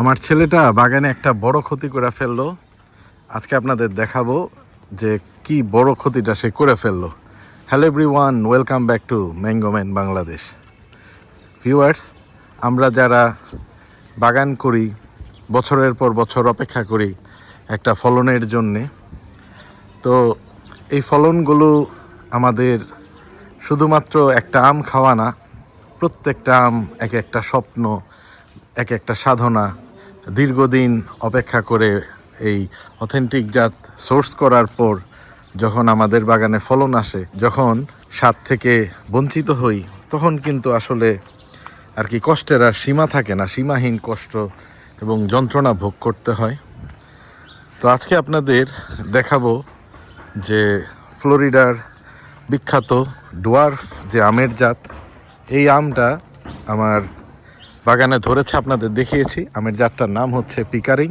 আমার ছেলেটা বাগানে একটা বড় ক্ষতি করে ফেলল। আজকে আপনাদের দেখাবো যে কি বড় ক্ষতিটা সে করে ফেলল। Hello everyone welcome back to mango man Bangladesh viewers আমরা যারা বাগান করি, বছরের পর বছর অপেক্ষা করি একটা ফলনের জন্যে, তো এই ফলনগুলো আমাদের শুধুমাত্র একটা আম খাওয়া না, প্রত্যেকটা আম এক একটা স্বপ্ন, এক একটা সাধনা দীর্ঘদিন অপেক্ষা করে এই অথেন্টিক জাত সোর্স করার পর যখন আমাদের বাগানে ফলন আসে, যখন স্বাদ থেকে বঞ্চিত হই, তখন কিন্তু আসলে আর কি কষ্টের আর সীমা থাকে না, সীমাহীন কষ্ট এবং যন্ত্রণা ভোগ করতে হয়। তো আজকে আপনাদের দেখাবো যে ফ্লোরিডার বিখ্যাত ডোয়ার্ফ যে আমের জাত, এই আমটা আমার বাগানে ধরেছে, আপনাদের দেখিয়েছি। আমের জাতটার নাম হচ্ছে পিকারিং।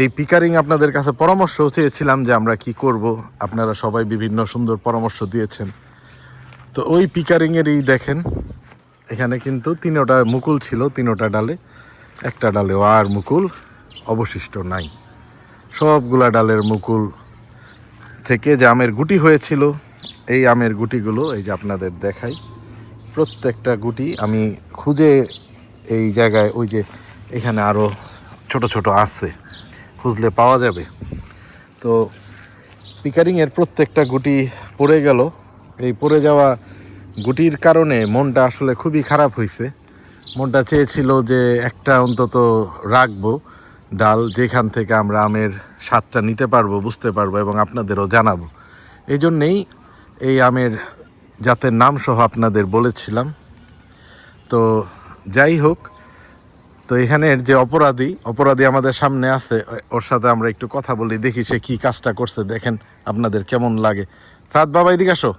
এই পিকারিং আপনাদের কাছে পরামর্শ চেয়েছিলাম যে আমরা কি করব। আপনারা সবাই বিভিন্ন সুন্দর পরামর্শ দিয়েছেন। তো ওই পিকারিংয়েরই দেখেন, এখানে কিন্তু তিনোটা মুকুল ছিল, তিনোটা ডালে। একটা ডালেও আর মুকুল, অবশিষ্ট নাই। সবগুলা ডালের মুকুল থেকে যে আমের গুটি হয়েছিল, এই আমের গুটিগুলো এই যে আপনাদের দেখাই, প্রত্যেকটা গুটি আমি খুঁজে এই জায়গায় ওই যে এখানে আরও ছোট ছোট আছে, খুঁজলে পাওয়া যাবে। তো পিকারিংয়ের প্রত্যেকটা গুটি পড়ে গেল। এই পড়ে যাওয়া গুটির কারণে মনটা আসলে খুবই খারাপ হয়েছে মনটা চেয়েছিল যে একটা অন্তত রাখব ডাল, যেখান থেকে আমরা আমের স্বাদটা নিতে পারব, বুঝতে পারব এবং আপনাদেরও জানাব। এই জন্যেই এই আমের জাতের নাম সহ আপনাদের বলেছিলাম। তো যাই হোক, তো এখানের যে অপরাধী অপরাধী আমাদের সামনে আছে ওর সাথে আমরা একটু কথা বলি, দেখি সে কি কাজটা করছে, দেখেন আপনাদের কেমন লাগে। সাদ বাবা, এদিকে আসো।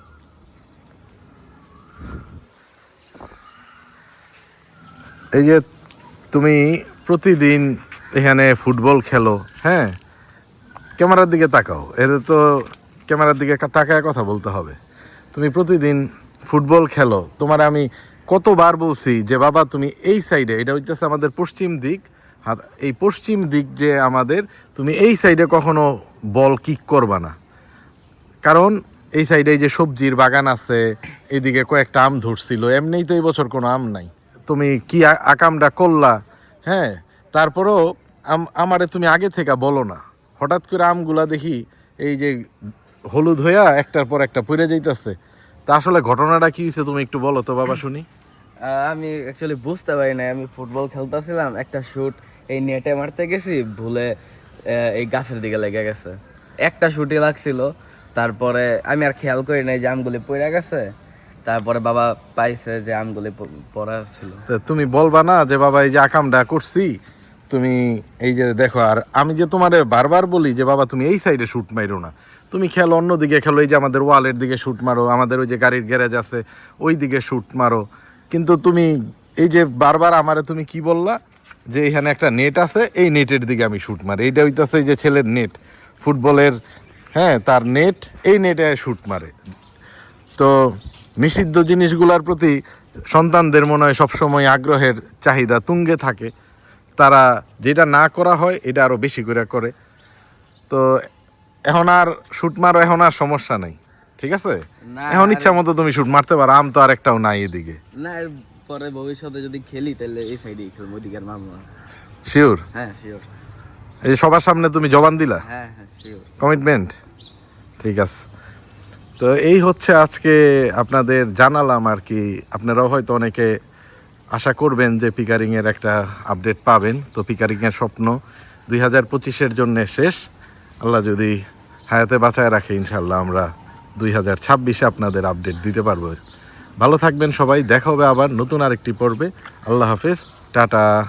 এই যে তুমি প্রতিদিন এখানে ফুটবল খেলো হ্যাঁ? ক্যামেরার দিকে তাকাও, এর তো ক্যামেরার দিকে তাকায় কথা বলতে হবে। তুমি প্রতিদিন ফুটবল খেলো, তোমার আমি কতবার বলছি যে, বাবা, তুমি এই সাইডে, এটা হইতেছে আমাদের পশ্চিম দিক। এই পশ্চিম দিক যে আমাদের, তুমি এই সাইডে কখনো বল কিক করবা না। কারণ এই সাইডে যে সবজির বাগান আছে এইদিকে কয়েকটা আম ধরছিল, এমনিই তো এই বছর কোনো আম নাই। তুমি কি আকামটা করলা? হ্যাঁ তারপরও আম, আমারে তুমি আগে থেকে বলো না। হঠাৎ করে আমগুলা দেখি, এই যে হলুদ হইয়া একটার পর একটা পড়ে যাইতেছে। তা আসলে ঘটনাটা কি হয়েছে তুমি একটু বলো তো বাবা শুনি। আমি অ্যাকচুয়ালি বুঝতে পারি না আমি ফুটবল খেলতেছিলাম একটা শুট এই নেটে মারতে গেছি ভুলে এই গাছের দিকে লেগে গেছে। একটা শুটই লাগছিল তারপরে আমি আর খেয়াল করি নাই যে আমগুলি পড়ে গেছে তারপরে বাবা পাইছে যে আমগুলি পড়া ছিল। তুমি বলবা না যে বাবা এই যে আকামটা করছি তুমি এই যে দেখো, আর আমি যে তোমারে বারবার বলি যে, বাবা, তুমি এই সাইডে শ্যুট মারো না। তুমি খেলো অন্য দিকে খেলো, এই যে আমাদের ওয়ালের দিকে শ্যুট মারো, আমাদের ওই যে গাড়ির গ্যারেজ আছে, ওই দিকে শ্যুট মারো। কিন্তু তুমি এই যে বারবার আমারে তুমি কি বললা? যে, এখানে একটা নেট আছে, এই নেটের দিকে আমি শ্যুট মারি। এইটা হইতাছে যে ছেলের নেট ফুটবলের হ্যাঁ তার নেট এই নেটে শ্যুট মারে। তো নিষিদ্ধ জিনিসগুলোর প্রতি সন্তানদের মনে হয় সবসময় আগ্রহের চাহিদা তুঙ্গে থাকে। তারা যেটা না করা হয় এটা আরও বেশি করে করে। তো এখন আর শুট মারো এখন আর সমস্যা নাই। ঠিক আছে? এখন ইচ্ছা মতো তুমি শুট মারতে পারো আম তো আর একটাও নাই এদিকে। না পরে ভবিষ্যতে যদি খেলি তাহলে এই সাইডেই খেলব ওইদিকে আর মারবো শিওর হ্যাঁ শিওর এই সবার সামনে তুমি জবান দিলা? হ্যাঁ হ্যাঁ শিওর কমিটমেন্ট ঠিক আছে। তো এই হচ্ছে আজকে আপনাদের জানালাম আর কি। আপনারাও হয়তো অনেকে আশা করবেন যে পিকারিংয়ের একটা আপডেট পাবেন। তো পিকারিংয়ের স্বপ্ন দুই হাজার পঁচিশের জন্য শেষ। আল্লাহ যদি হায়াতে বাঁচায় রাখে ইনশাল্লাহ আমরা দুই হাজার ছাব্বিশে আপনাদের আপডেট দিতে পারব। ভালো থাকবেন সবাই। দেখা হবে আবার নতুন আরেকটি পর্বে। আল্লাহ হাফেজ। টাটা।